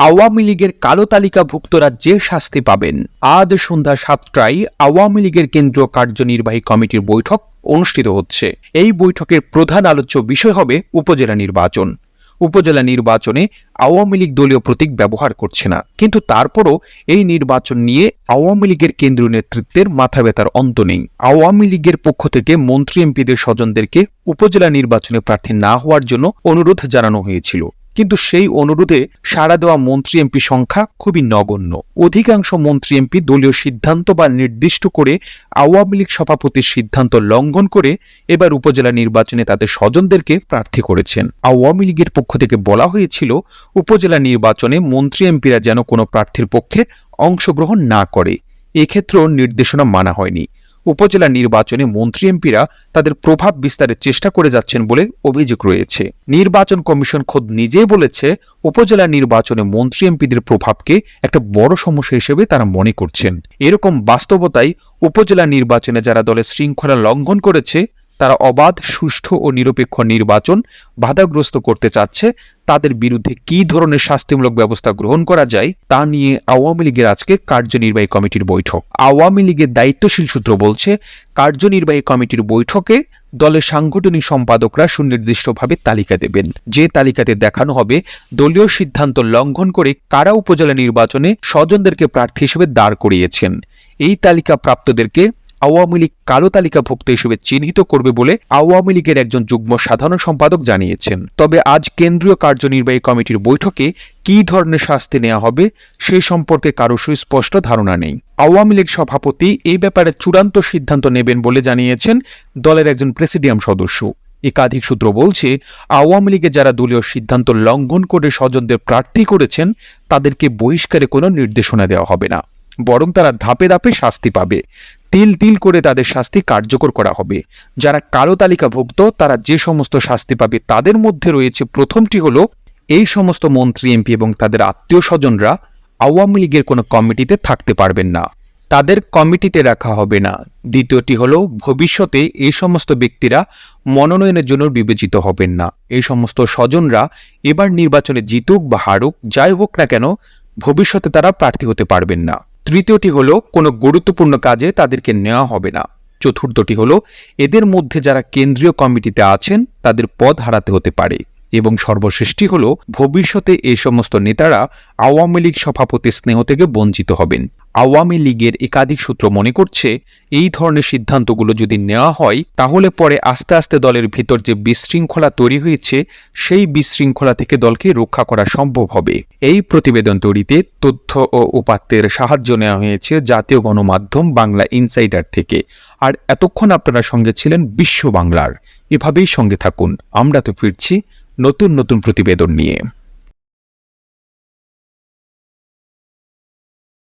আওয়ামী লীগের কালো তালিকাভুক্তরা যে শাস্তি পাবেন, আজ সন্ধ্যা সাতটায় আওয়ামী লীগের কেন্দ্রীয় কার্যনির্বাহী কমিটির বৈঠক অনুষ্ঠিত হচ্ছে। এই বৈঠকের প্রধান আলোচ্য বিষয় হবে উপজেলা নির্বাচন। উপজেলা নির্বাচনে আওয়ামী লীগ দলীয় প্রতীক ব্যবহার করছে না। কিন্তু তারপরও এই নির্বাচন নিয়ে আওয়ামী লীগের কেন্দ্রীয় নেতৃত্বের মাথা ব্যথার অন্ত নেই। আওয়ামী লীগের পক্ষ থেকে মন্ত্রী এমপিদের স্বজনদেরকে উপজেলা নির্বাচনে প্রার্থী না হওয়ার জন্য অনুরোধ জানানো হয়েছিল। কিন্তু সেই অনুরোধে সাড়া দেওয়া মন্ত্রী এমপি সংখ্যা খুবই নগণ্য। অধিকাংশ মন্ত্রী এমপি দলীয় সিদ্ধান্ত বা নির্দিষ্ট করে আওয়ামী লীগ সভাপতির সিদ্ধান্ত লঙ্ঘন করে এবার উপজেলা নির্বাচনে তাদের স্বজনদেরকে প্রার্থী করেছেন। আওয়ামী লীগের পক্ষ থেকে বলা হয়েছিল, উপজেলা নির্বাচনে মন্ত্রী এমপিরা যেন কোনো প্রার্থীর পক্ষে অংশগ্রহণ না করে। এক্ষেত্রেও নির্দেশনা মানা হয়নি। উপজেলা নির্বাচনে মন্ত্রী এমপিরা তাদের প্রভাব বিস্তারের চেষ্টা করে যাচ্ছেন বলে অভিযোগ রয়েছে। নির্বাচন কমিশন খোদ নিজেই বলেছে, উপজেলা নির্বাচনে মন্ত্রী এমপিদের প্রভাবকে একটা বড় সমস্যা হিসেবে তারা মনে করছেন। এরকম বাস্তবতায় উপজেলা নির্বাচনে যারা দলের শৃঙ্খলা লঙ্ঘন করেছে তারা অবাধ, সুষ্ঠু ও নিরপেক্ষ নির্বাচন বাধাগ্রস্ত করতে চাচ্ছে, তাদের বিরুদ্ধে কী ধরনের শাস্তিমূলক ব্যবস্থা গ্রহণ করা যায় তা নিয়ে আওয়ামী লীগের আজকে কার্যনির্বাহী কমিটির বৈঠক। আওয়ামী লীগের দায়িত্বশীল সূত্র বলছে, কার্যনির্বাহী কমিটির বৈঠকে দলের সাংগঠনিক সম্পাদকরা সুনির্দিষ্টভাবে তালিকা দেবেন। যে তালিকাতে দেখানো হবে, দলীয় সিদ্ধান্ত লঙ্ঘন করে কারা উপজেলা নির্বাচনে স্বজনদেরকে প্রার্থী হিসেবে দাঁড় করিয়েছেন। এই তালিকা প্রাপ্তদেরকে আওয়ামী লীগ কালো তালিকাভুক্ত হিসেবে চিহ্নিত করবে বলে আওয়ামী লীগের একজন যুগ্ম সাধারণ সম্পাদক জানিয়েছেন। তবে আজ কেন্দ্রীয় কার্যনির্বাহী কমিটির বৈঠকে কী ধরনের শাস্তি নেওয়া হবে সে সম্পর্কে কারও সুস্পষ্ট ধারণা নেই। আওয়ামী লীগ সভাপতি এই ব্যাপারে চূড়ান্ত সিদ্ধান্ত নেবেন বলে জানিয়েছেন দলের একজন প্রেসিডিয়াম সদস্য। একাধিক সূত্র বলছে, আওয়ামী লীগে যারা দলীয় সিদ্ধান্ত লঙ্ঘন করে স্বজনদের প্রার্থী করেছেন, তাদেরকে বহিষ্কারে কোনো নির্দেশনা দেওয়া হবে না। বরং তারা ধাপে ধাপে শাস্তি পাবে। তিল তিল করে তাদের শাস্তি কার্যকর করা হবে। যারা কালো তালিকাভুক্ত, তারা যে সমস্ত শাস্তি পাবে তাদের মধ্যে রয়েছে প্রথমটি হলো, এই সমস্ত মন্ত্রী, এমপি এবং তাদের আত্মীয় স্বজনরা আওয়ামী লীগের কোনো কমিটিতে থাকতে পারবেন না। তাদের কমিটিতে রাখা হবে না। দ্বিতীয়টি হল, ভবিষ্যতে এই সমস্ত ব্যক্তিরা মনোনয়নের জন্য বিবেচিত হবেন না। এই সমস্ত স্বজনরা এবার নির্বাচনে জিতুক বা হারুক, যাই হোক না কেন, ভবিষ্যতে তারা প্রার্থী হতে পারবেন না। তৃতীয়টি হলো, কোনো গুরুত্বপূর্ণ কাজে তাদেরকে নেওয়া হবে না। চতুর্থটি হলো, এদের মধ্যে যারা কেন্দ্রীয় কমিটিতে আছেন, তাদের পদ হারাতে হতে পারে। এবং সর্বশেষটি হল, ভবিষ্যতে এই সমস্ত নেতারা আওয়ামী লীগ সভাপতি স্নেহ থেকে বঞ্চিত হবেন। আওয়ামী লীগের একাধিক সূত্র মনে করছে, এই ধরনের সিদ্ধান্তগুলো যদি নেওয়া হয়, তাহলে পরে আস্তে আস্তে দলের ভিতর যে বিশৃঙ্খলা তৈরি হয়েছে, সেই বিশৃঙ্খলা থেকে দলকে রক্ষা করা সম্ভব হবে। এই প্রতিবেদন তৈরিতে তথ্য ও উপাত্তের সাহায্য নেওয়া হয়েছে জাতীয় গণমাধ্যম বাংলা ইনসাইডার থেকে। আর এতক্ষণ আপনারা সঙ্গে ছিলেন বিশ্ব বাংলার। এভাবেই সঙ্গে থাকুন। আমরা তো ফিরছি নতুন নতুন প্রতিবেদন নিয়ে।